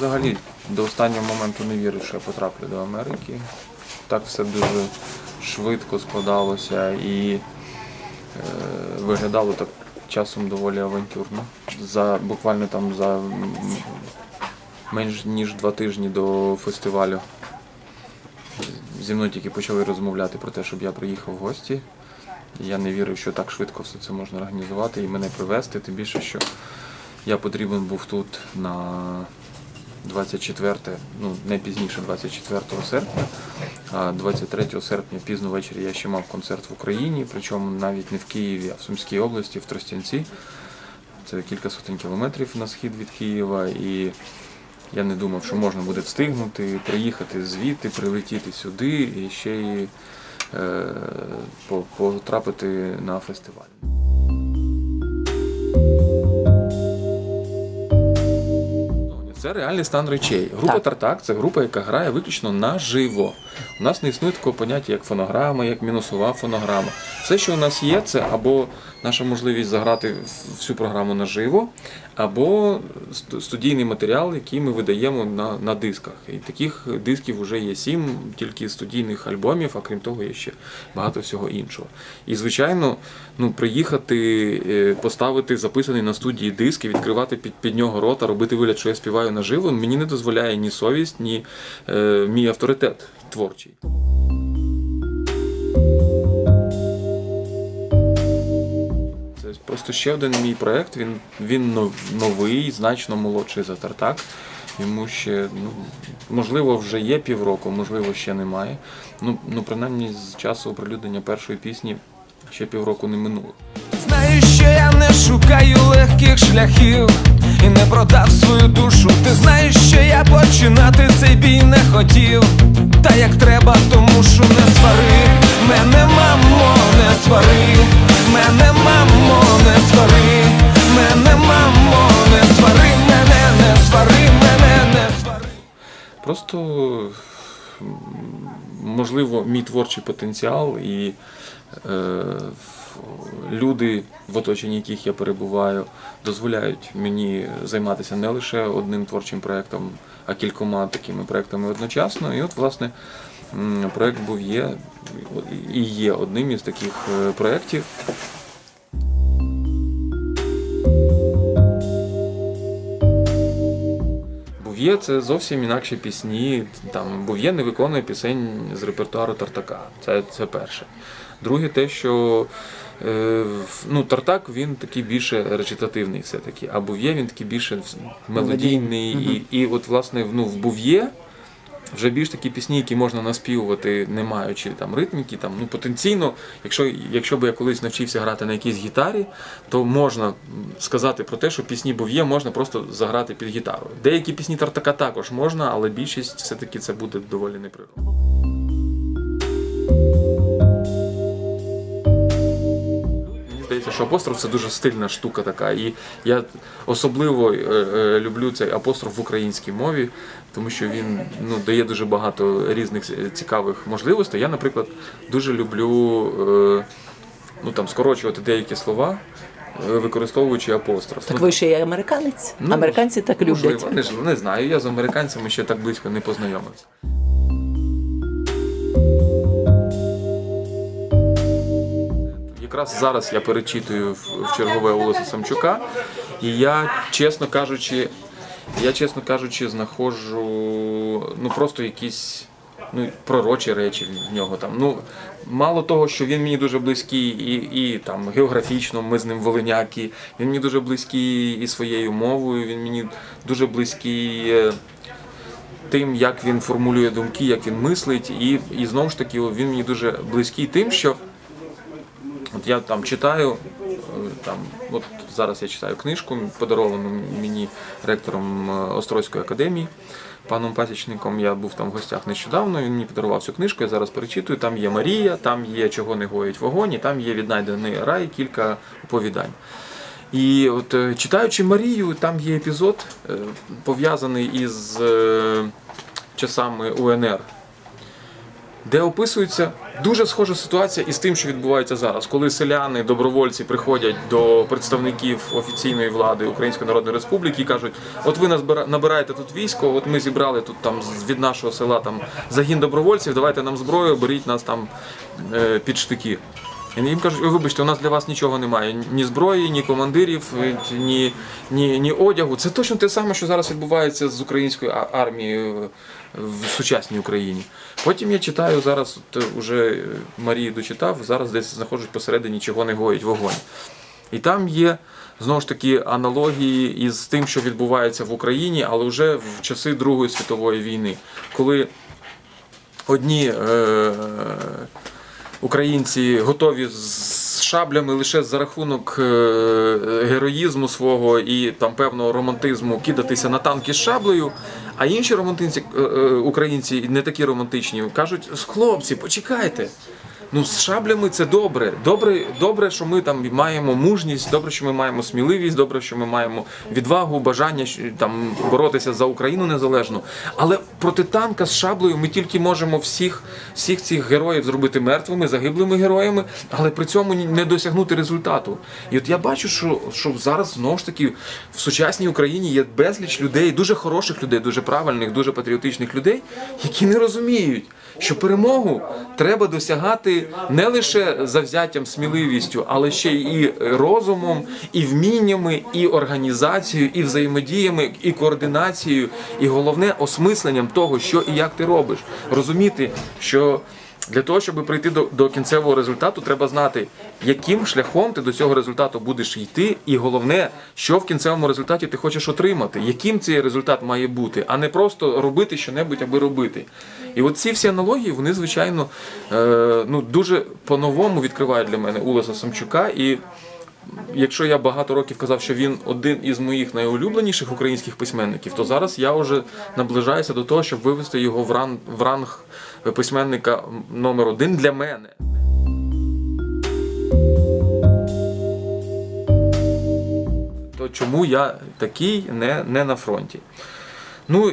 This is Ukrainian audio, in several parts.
взагалі до останнього моменту не вірив, що я потраплю до Америки. Так все дуже швидко складалося і е, виглядало так часом доволі авантюрно. За буквально там за менш ніж два тижні до фестивалю зі мною тільки почали розмовляти про те, щоб я приїхав в гості. Я не вірив, що так швидко все це можна організувати і мене привезти, тим більше, що я потрібен був тут на 24, ну не пізніше 24 серпня, а 23 серпня пізно ввечері я ще мав концерт в Україні, причому навіть не в Києві, а в Сумській області, в Тростянці. Це кілька сотень кілометрів на схід від Києва. І я не думав, що можна буде встигнути, приїхати звідти, прилетіти сюди і ще й е, потрапити на фестиваль. Це реальний стан речей. Група Так. Тартак це група, яка грає виключно наживо. У нас не існує такого поняття, як фонограма, як мінусова фонограма. Все, що у нас є, це або наша можливість заграти всю програму наживо, або студійний матеріал, який ми видаємо на, на дисках. І таких дисків вже є сім, тільки студійних альбомів, а крім того, є ще багато всього іншого. І звичайно, ну приїхати, е, поставити записаний на студії диск і відкривати під, під нього рота, робити вигляд, що я співаю наживо, мені не дозволяє ні совість, ні е, мій авторитет творчий. Це просто ще один мій проєкт. Він, він новий, значно молодший за Тартак. Йому ще, ну, можливо, вже є півроку, можливо, ще немає. Ну, ну принаймні з часу оприлюднення першої пісні ще півроку не минуло. Що я не шукаю легких шляхів і не продав свою душу. Ти знаєш, що я починати цей бій не хотів. Та як треба, то мушу не свари. Мене, мамо, не свари. Мене, мамо, не свари. Мене, мамо, не свари. Мене не свари, мене не свари. Просто можливо мій творчий потенціал і е, люди, в оточенні яких я перебуваю, дозволяють мені займатися не лише одним творчим проєктом, а кількома такими проєктами одночасно. І от, власне, проєкт був є і є одним із таких е, проєктів. Був'є це зовсім інакші пісні. Там Був'є не виконує пісень з репертуару Тартака. Це, це перше. Друге, те, що е, ну, Тартак він такий більше речитативний все-таки, а Був'є він такий більше мелодійний. І, і от, власне, ну, в Був'є вже більш такі пісні, які можна наспівувати, не маючи там ритміки. Там, ну, потенційно, якщо, якщо б я колись навчився грати на якійсь гітарі, то можна сказати про те, що пісні Бов'є можна просто заграти під гітару. Деякі пісні Тартака також можна, але більшість все-таки це буде доволі неприродно. Що апостроф це дуже стильна штука така. І я особливо е, е, люблю цей апостроф в українській мові, тому що він ну, дає дуже багато різних цікавих можливостей. Я, наприклад, дуже люблю е, ну, там, скорочувати деякі слова, використовуючи апостроф. Так Ну, ви ще й американець? Ну, Американці так люблять. Можливо, не, не знаю. Я з американцями ще так близько не познайомився. Якраз зараз я перечитую в, чергове Олеса Самчука, і я, чесно кажучи, я, чесно кажучи, знаходжу ну просто якісь ну, пророчі речі в нього там. Ну, мало того, що він мені дуже близький і, і там географічно, ми з ним волиняки, він мені дуже близький і своєю мовою, він мені дуже близький. е, Тим, як він формулює думки, як він мислить, і, і знову ж таки він мені дуже близький тим, що От я там читаю, е, там, от зараз я читаю книжку, подаровану мені ректором е, Острозької академії, паном Пасічником. Я був там в гостях нещодавно. Він мені подарував цю книжку, я зараз перечитую. Там є Марія, там є Чого не гоїть вогонь, і там є віднайдений рай, кілька оповідань. І от е, читаючи Марію, там є епізод пов'язаний із часами УНР. Де описується дуже схожа ситуація із тим, що відбувається зараз, коли селяни, добровольці приходять до представників офіційної влади Української Народної Республіки і кажуть: от ви набираєте тут військо, от ми зібрали тут там від нашого села там загін добровольців, давайте нам зброю, беріть нас там е, під штики. І їм кажуть, «Ой, вибачте, у нас для вас нічого немає. Ні зброї, ні командирів, е, ні, ні, ні одягу. Це точно те саме, що зараз відбувається з українською армією в сучасній Україні. Потім я читаю зараз, от, е, уже е, дочитав, зараз десь знаходжусь посередині, чого не гоїть вогонь. І там є знову ж таки аналогії із тим, що відбувається в Україні, але вже в часи Другої світової війни, коли одні е, українці готові з шаблями лише за рахунок е, героїзму свого і там певного романтизму кидатися на танки з шаблею. А інші романтинці, е, е, українці, не такі романтичні, кажуть: хлопці, почекайте. Ну, з шаблями це добре. Добре, добре, що ми там маємо мужність, добре, що ми маємо сміливість, добре, що ми маємо відвагу, бажання там боротися за Україну незалежно. Але проти танка з шаблею ми тільки можемо всіх, всіх цих героїв зробити мертвими, загиблими героями, але при цьому не досягнути результату. І от я бачу, що, що зараз знову ж таки в сучасній Україні є безліч людей, дуже хороших людей, дуже правильних, дуже патріотичних людей, які не розуміють, що перемогу треба досягати не лише завзяттям, сміливістю, але ще і розумом, і вміннями, і організацією, і взаємодіями, і координацією, і головне осмисленням того, що і як ти робиш. Розуміти, що для того, щоб прийти до, до кінцевого результату, треба знати, яким шляхом ти до цього результату будеш йти, і головне, що в кінцевому результаті ти хочеш отримати, яким цей результат має бути, а не просто робити щонебудь, аби робити. І от ці всі аналогії, вони, звичайно, е, ну, дуже по-новому відкривають для мене Улеса Самчука. І якщо я багато років казав, що він один із моїх найулюбленіших українських письменників, то зараз я вже наближаюся до того, щоб вивести його в ранг, в ранг письменника номер один для мене. То чому я такий не, не на фронті? Ну,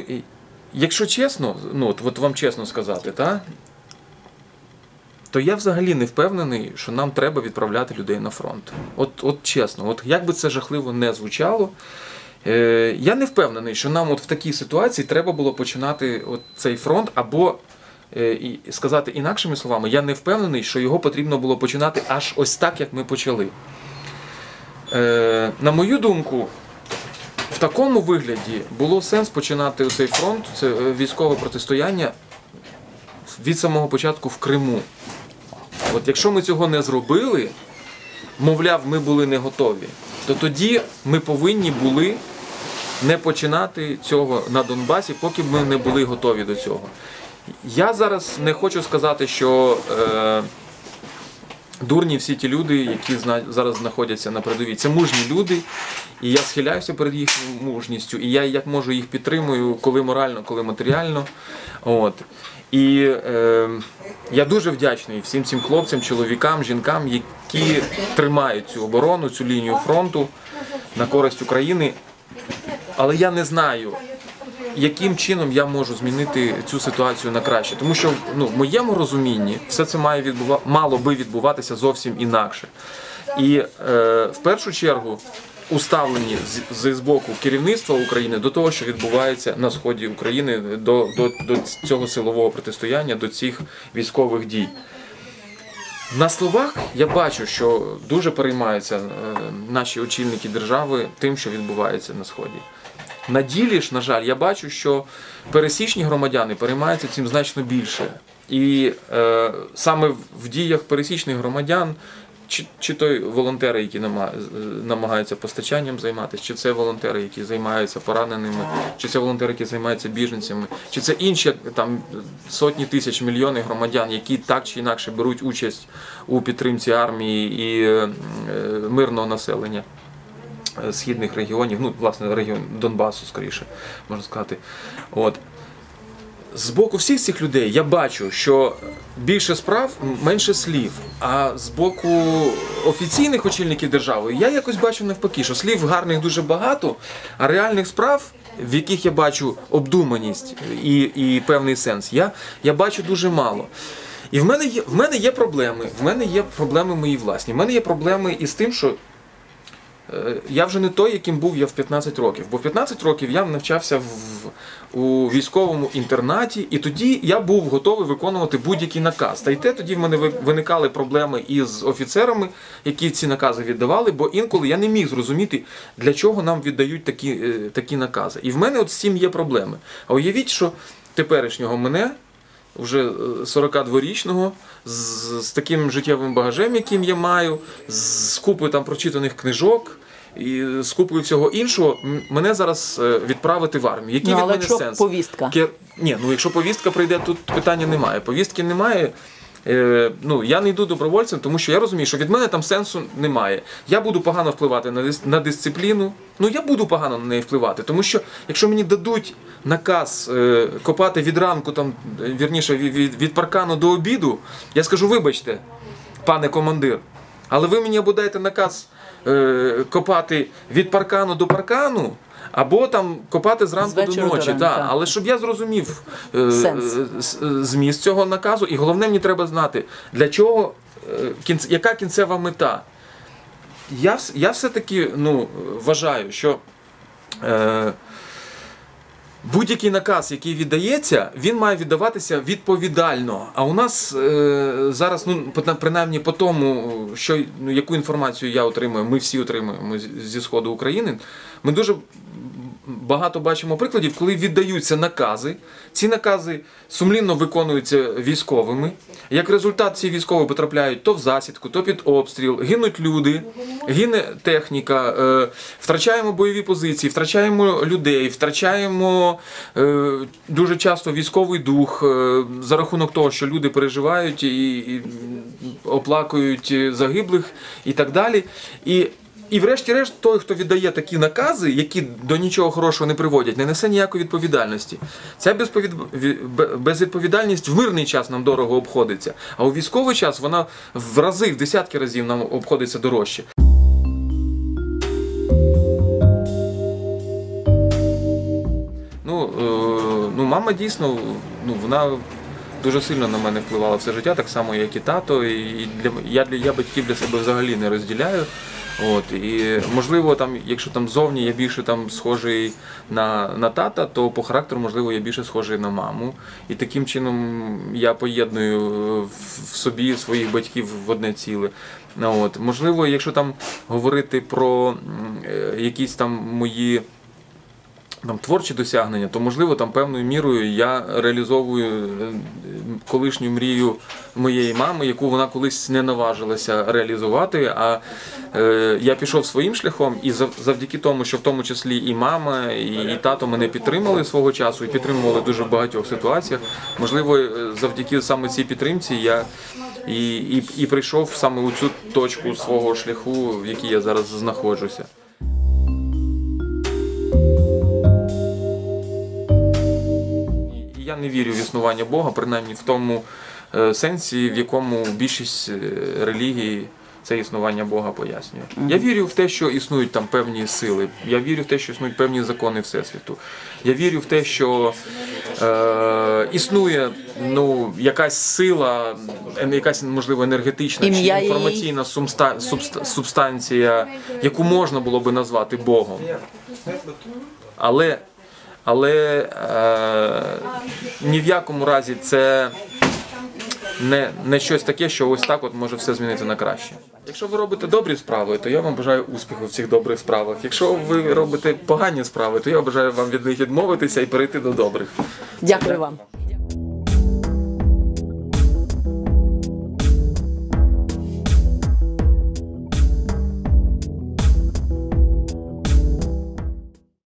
якщо чесно, ну от, от вам чесно сказати, та, то я взагалі не впевнений, що нам треба відправляти людей на фронт. От, от чесно, от як би це жахливо не звучало, е, я не впевнений, що нам от в такій ситуації треба було починати от цей фронт, або е, і сказати інакшими словами, я не впевнений, що його потрібно було починати аж ось так, як ми почали. Е, на мою думку, в такому вигляді було сенс починати цей фронт, це е, військове протистояння від самого початку в Криму. От якщо ми цього не зробили, мовляв, ми були не готові, то тоді ми повинні були не починати цього на Донбасі, поки ми не були готові до цього. Я зараз не хочу сказати, що е, дурні всі ті люди, які зараз знаходяться на передовій. Це мужні люди, і я схиляюся перед їхньою мужністю, і я як можу їх підтримую, коли морально, коли матеріально. От. І е, я дуже вдячний всім цим хлопцям, чоловікам, жінкам, які тримають цю оборону, цю лінію фронту на користь України. Але я не знаю, яким чином я можу змінити цю ситуацію на краще. Тому що ну, в моєму розумінні все це має відбува... мало би відбуватися зовсім інакше. І е, в першу чергу уставлені з, з, боку керівництва України до того, що відбувається на сході України, до, до, до цього силового протистояння, до цих військових дій. На словах я бачу, що дуже переймаються е, наші очільники держави тим, що відбувається на сході. На ділі ж, на жаль, я бачу, що пересічні громадяни переймаються цим значно більше. І е, саме в діях пересічних громадян, чи, чи то волонтери, які нама- намагаються постачанням займатися, чи це волонтери, які займаються пораненими, чи це волонтери, які займаються біженцями, чи це інші там сотні тисяч мільйони громадян, які так чи інакше беруть участь у підтримці армії і е, е, мирного населення е, східних регіонів, ну, власне, регіон Донбасу, скоріше, можна сказати. От. З боку всіх цих людей я бачу, що більше справ, менше слів. А з боку офіційних очільників держави я якось бачу навпаки, що слів гарних дуже багато, а реальних справ в яких я бачу обдуманість і, і певний сенс, я, я бачу дуже мало. І в мене є в мене є проблеми. В мене є проблеми мої власні. В мене є проблеми із тим, що я вже не той, яким був я в 15 років. Бо в 15 років я навчався в, у військовому інтернаті, і тоді я був готовий виконувати будь-який наказ. Та й те тоді в мене виникали проблеми із офіцерами, які ці накази віддавали, бо інколи я не міг зрозуміти, для чого нам віддають такі, е, такі накази. І в мене от з цим є проблеми. А уявіть, що теперішнього мене вже е, 42-річного, з, з таким життєвим багажем, яким я маю, з купою там прочитаних книжок. І з купою всього іншого мене зараз е, відправити в армію. Який Ну, від мене якщо сенс? повістка? Кер- Ні, ну якщо повістка прийде, тут питання немає. Повістки немає. Е, ну, я не йду добровольцем, тому що я розумію, що від мене там сенсу немає. Я буду погано впливати на, дис- на дисципліну. Ну я буду погано на неї впливати, тому що якщо мені дадуть наказ е, копати від ранку, там вірніше від, від, від паркану до обіду, я скажу, вибачте, пане командир, але ви мені або дайте наказ е, копати від паркану до паркану. Або там копати зранку до ночі, да. але щоб я зрозумів е, Сенс. е, е, зміст цього наказу, і головне мені треба знати, для чого, е, кінц, яка кінцева мета. Я, я все-таки ну, вважаю, що е, будь-який наказ, який віддається, він має віддаватися відповідально. А у нас е, зараз, ну, принаймні по тому, що, ну, яку інформацію я отримую, ми всі отримуємо зі Сходу України, ми дуже багато бачимо прикладів, коли віддаються накази. Ці накази сумлінно виконуються військовими. Як результат, ці військові потрапляють то в засідку, то під обстріл, гинуть люди, гине техніка, е, втрачаємо бойові позиції, втрачаємо людей, втрачаємо е, дуже часто військовий дух е, за рахунок того, що люди переживають і, оплакують загиблих і так далі. І і врешті-решт, той, хто віддає такі накази, які до нічого хорошого не приводять, не несе ніякої відповідальності. Ця безповід... безвідповідальність в мирний час нам дорого обходиться, а у військовий час вона в рази, в десятки разів нам обходиться дорожче. Ну, е, ну, мама дійсно, ну, вона дуже сильно на мене впливала все життя, так само, як і тато. І для, я, для, я батьків для себе взагалі не розділяю. От, і можливо, там, якщо там зовні я більше там схожий на, на тата, то по характеру, можливо, я більше схожий на маму. І таким чином я поєдную е, в собі своїх батьків в одне ціле. От. Можливо, якщо там говорити про е, якісь там мої там творчі досягнення, то можливо там певною мірою я реалізовую е, колишню мрію моєї мами, яку вона колись не наважилася реалізувати. А е, я пішов своїм шляхом, і завдяки тому, що в тому числі і мама, і, і тато мене підтримали свого часу, і підтримували дуже в багатьох ситуаціях. Можливо, е, завдяки саме цій підтримці я і, і, і прийшов саме у цю точку свого шляху, в якій я зараз знаходжуся. Я не вірю в існування Бога, принаймні в тому е, сенсі, в якому більшість е, релігій це існування Бога пояснює. Я вірю в те, що існують там певні сили. Я вірю в те, що існують певні закони Всесвіту. Я вірю в те, що е, існує ну, якась сила, якась можливо енергетична чи інформаційна сумста- субста- субстанція, яку можна було би назвати Богом. Але, але е, ні в якому разі це не, не щось таке, що ось так от може все змінити на краще. Якщо ви робите добрі справи, то я вам бажаю успіху в цих добрих справах. Якщо ви робите погані справи, то я бажаю вам від них відмовитися і перейти до добрих. Дякую вам.